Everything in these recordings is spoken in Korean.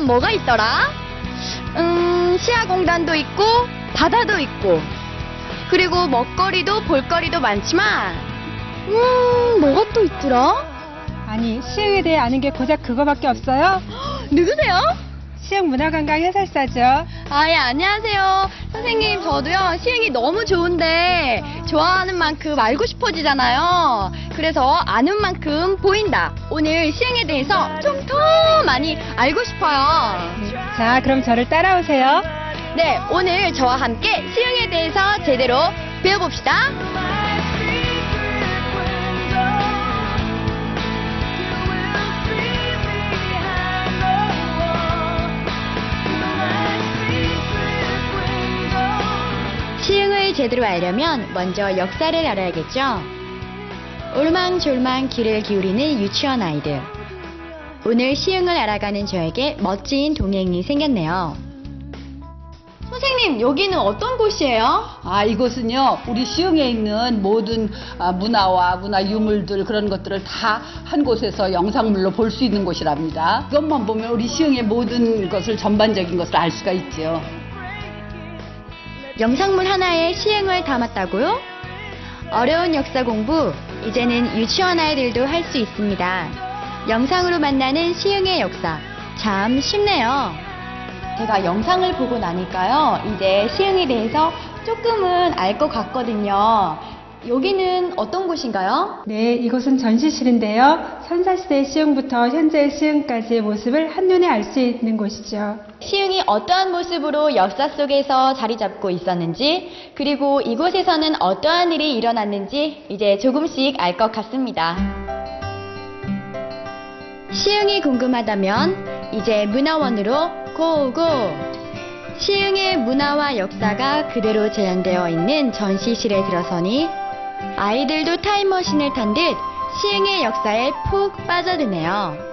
뭐가 있더라? 음, 시야공단도 있고, 바다도 있고, 그리고 먹거리도 볼거리도 많지만, 음, 뭐가 또 있더라? 아니, 시흥에 대해 아는 게 고작 그거밖에 없어요? 누구세요? 시흥 문화관광 해설사죠. 아, 예, 안녕하세요. 선생님, 저도요, 시흥이 너무 좋은데, 좋아하는 만큼 알고 싶어지잖아요. 그래서 아는 만큼 보인다. 오늘 시흥에 대해서 좀 더 많이 알고 싶어요. 자, 그럼 저를 따라오세요. 네, 오늘 저와 함께 시흥에 대해서 제대로 배워봅시다. 시흥을 제대로 알려면 먼저 역사를 알아야겠죠. 올망졸망 귀를 기울이는 유치원 아이들. 오늘 시흥을 알아가는 저에게 멋진 동행이 생겼네요. 선생님, 여기는 어떤 곳이에요? 아, 이곳은요, 우리 시흥에 있는 모든 아, 문화와 문화 유물들 그런 것들을 다 한 곳에서 영상물로 볼 수 있는 곳이랍니다. 이것만 보면 우리 시흥의 모든 것을 전반적인 것을 알 수가 있죠. 영상물 하나에 시흥을 담았다고요? 어려운 역사 공부, 이제는 유치원 아이들도 할 수 있습니다. 영상으로 만나는 시흥의 역사, 참 쉽네요. 제가 영상을 보고 나니까요, 이제 시흥에 대해서 조금은 알 것 같거든요. 여기는 어떤 곳인가요? 네, 이곳은 전시실인데요. 선사시대 시흥부터 현재 시흥까지의 모습을 한눈에 알 수 있는 곳이죠. 시흥이 어떠한 모습으로 역사 속에서 자리 잡고 있었는지, 그리고 이곳에서는 어떠한 일이 일어났는지 이제 조금씩 알 것 같습니다. 시흥이 궁금하다면 이제 문화원으로 고고! 시흥의 문화와 역사가 그대로 재현되어 있는 전시실에 들어서니 아이들도 타임머신을 탄 듯 시흥의 역사에 푹 빠져드네요.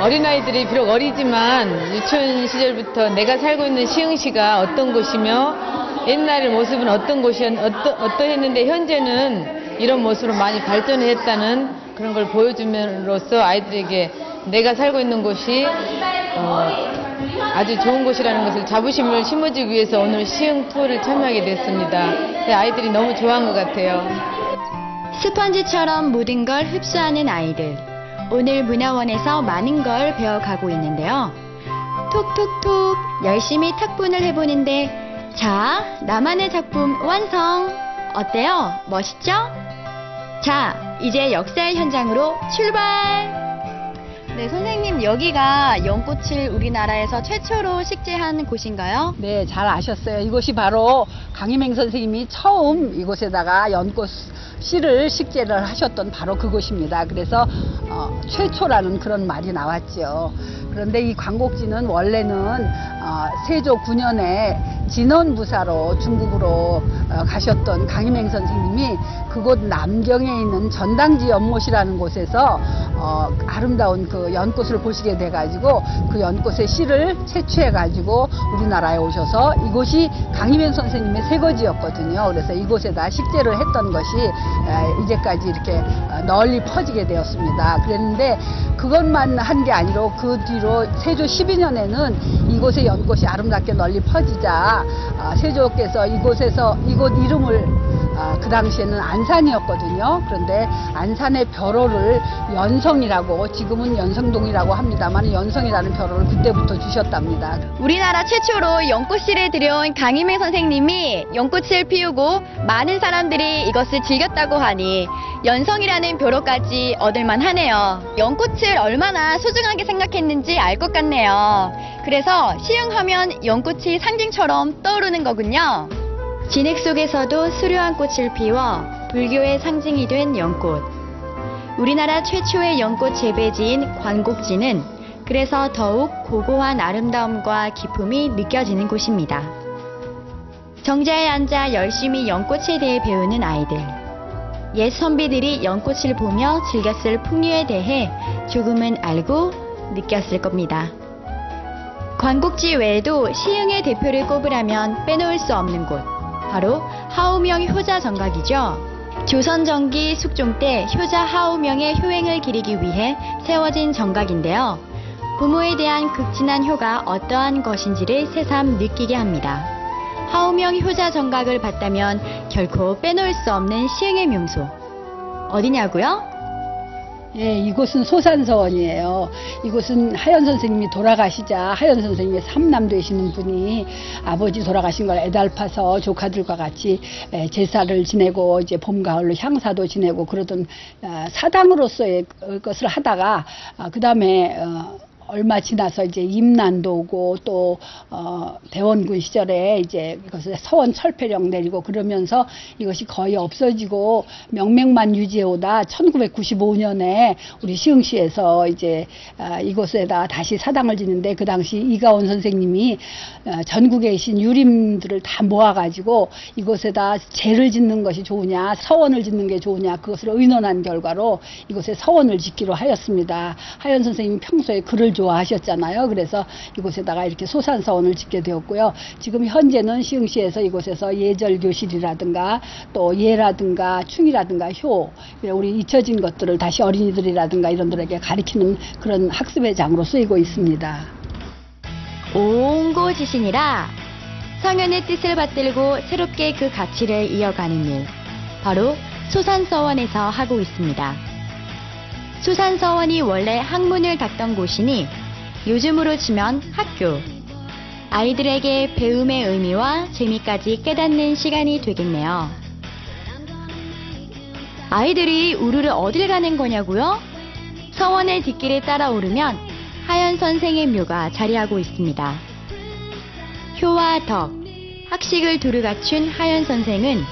어린아이들이 비록 어리지만 유치원 시절부터 내가 살고 있는 시흥시가 어떤 곳이며 옛날의 모습은 어떤 곳이었, 어떠, 어떠했는데 현재는 이런 모습으로 많이 발전했다는 그런 걸 보여줌으로써 아이들에게 내가 살고 있는 곳이 어, 아주 좋은 곳이라는 것을 자부심을 심어주기 위해서 오늘 시흥 투어를 참여하게 됐습니다. 근데 아이들이 너무 좋아한 것 같아요. 스펀지처럼 모든 걸 흡수하는 아이들. 오늘 문화원에서 많은 걸 배워가고 있는데요. 톡톡톡 열심히 탁분을 해보는데, 자, 나만의 작품 완성! 어때요? 멋있죠? 자, 이제 역사의 현장으로 출발! 네, 선생님, 여기가 연꽃을 우리나라에서 최초로 식재한 곳인가요? 네, 잘 아셨어요. 이곳이 바로 강희맹 선생님이 처음 이곳에다가 연꽃 씨를 식재를 하셨던 바로 그곳입니다. 그래서 어, 최초라는 그런 말이 나왔죠. 그런데 이 광곡지는 원래는 어, 세조 9년에 진원부사로 중국으로 어, 가셨던 강희맹 선생님이 그곳 남경에 있는 전당지 연못이라는 곳에서 어, 아름다운 그 연꽃을 보시게 돼가지고 그 연꽃의 씨를 채취해가지고 우리나라에 오셔서 이곳이 강희맹 선생님의 새거지였거든요. 그래서 이곳에다 식재를 했던 것이 에, 이제까지 이렇게 어, 널리 퍼지게 되었습니다. 그랬는데 그것만 한 게 아니라 그 뒤로 세조 12년에는 이곳의 연꽃이 아름답게 널리 퍼지자 아, 세조께서 이곳에서 이곳 이름을 아, 그 당시에는 안산이었거든요. 그런데 안산의 벼로를 연성이라고 지금은 연성동이라고 합니다만 연성이라는 벼로를 그때부터 주셨답니다. 우리나라 최초로 연꽃씨를 들여온 강희맹 선생님이 연꽃을 피우고 많은 사람들이 이것을 즐겼다고 하니 연성이라는 벼로까지 얻을만 하네요. 연꽃을 얼마나 소중하게 생각했는지 알 것 같네요. 그래서 시흥하면 연꽃이 상징처럼 떠오르는 거군요. 진흙 속에서도 수려한 꽃을 피워 불교의 상징이 된 연꽃. 우리나라 최초의 연꽃 재배지인 관곡지는 그래서 더욱 고고한 아름다움과 기품이 느껴지는 곳입니다. 정자에 앉아 열심히 연꽃에 대해 배우는 아이들. 옛 선비들이 연꽃을 보며 즐겼을 풍류에 대해 조금은 알고 느꼈을 겁니다. 관곡지 외에도 시흥의 대표를 꼽으라면 빼놓을 수 없는 곳. 바로 하우명 효자 정각이죠. 조선 전기 숙종 때 효자 하우명의 효행을 기리기 위해 세워진 정각인데요. 부모에 대한 극진한 효가 어떠한 것인지를 새삼 느끼게 합니다. 하우명 효자 정각을 봤다면 결코 빼놓을 수 없는 시흥의 명소. 어디냐고요? 예, 이곳은 소산서원이에요. 이곳은 하연 선생님이 돌아가시자 하연 선생님의 삼남 되시는 분이 아버지 돌아가신 걸 애달파서 조카들과 같이 에, 제사를 지내고 이제 봄 가을로 향사도 지내고 그러던 아, 사당으로서의 것을 하다가 그 다음에 얼마 지나서 이제 임난도 오고 또 어, 대원군 시절에 이제 이것을 서원 철폐령 내리고 그러면서 이것이 거의 없어지고 명맥만 유지해 오다 1995년에 우리 시흥시에서 이제 아, 이곳에다 다시 사당을 짓는데 그 당시 이가원 선생님이 어, 전국에 계신 유림들을 다 모아가지고 이곳에다 제를 짓는 것이 좋으냐 서원을 짓는 게 좋으냐 그것을 의논한 결과로 이곳에 서원을 짓기로 하였습니다. 하연 선생님이 평소에 글을 좋아하셨잖아요. 그래서 이곳에다가 이렇게 소산서원을 짓게 되었고요. 지금 현재는 시흥시에서 이곳에서 예절 교실이라든가 또 예라든가 충이라든가 효 우리 잊혀진 것들을 다시 어린이들이라든가 이런 들에게 가르치는 그런 학습의 장으로 쓰이고 있습니다. 옹고 지신이라 성현의 뜻을 받들고 새롭게 그 가치를 이어가는 일. 바로 수산서원에서 하고 있습니다. 수산서원이 원래 학문을 닦던 곳이니 요즘으로 치면 학교. 아이들에게 배움의 의미와 재미까지 깨닫는 시간이 되겠네요. 아이들이 우르르 어딜 가는 거냐고요? 서원의 뒷길에 따라 오르면 하연 선생의 묘가 자리하고 있습니다. 효와 덕, 학식을 두루 갖춘 하연 선생은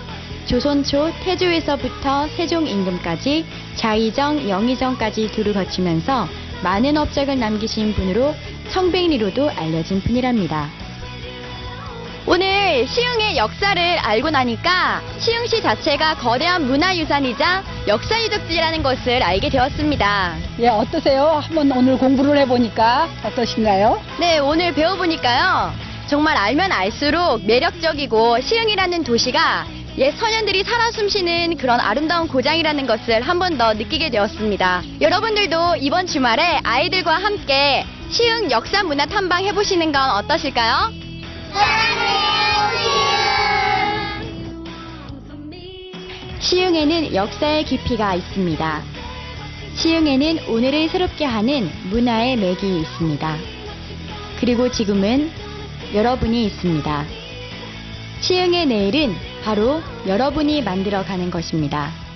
조선 초 태조에서부터 세종 임금까지 자의정, 영의정까지 두루 거치면서 많은 업적을 남기신 분으로 청백리로도 알려진 분이랍니다. 오늘 시흥의 역사를 알고 나니까 시흥시 자체가 거대한 문화유산이자 역사유적지라는 것을 알게 되었습니다. 예, 어떠세요? 한번 오늘 공부를 해보니까 어떠신가요? 네, 오늘 배워보니까요. 정말 알면 알수록 매력적이고 시흥이라는 도시가 옛 소년들이 살아 숨쉬는 그런 아름다운 고장이라는 것을 한 번 더 느끼게 되었습니다. 여러분들도 이번 주말에 아이들과 함께 시흥 역사 문화 탐방 해보시는 건 어떠실까요? 시흥에는 역사의 깊이가 있습니다. 시흥에는 오늘을 새롭게 하는 문화의 맥이 있습니다. 그리고 지금은 여러분이 있습니다. 시흥의 내일은 바로 여러분이 만들어 가는 것입니다.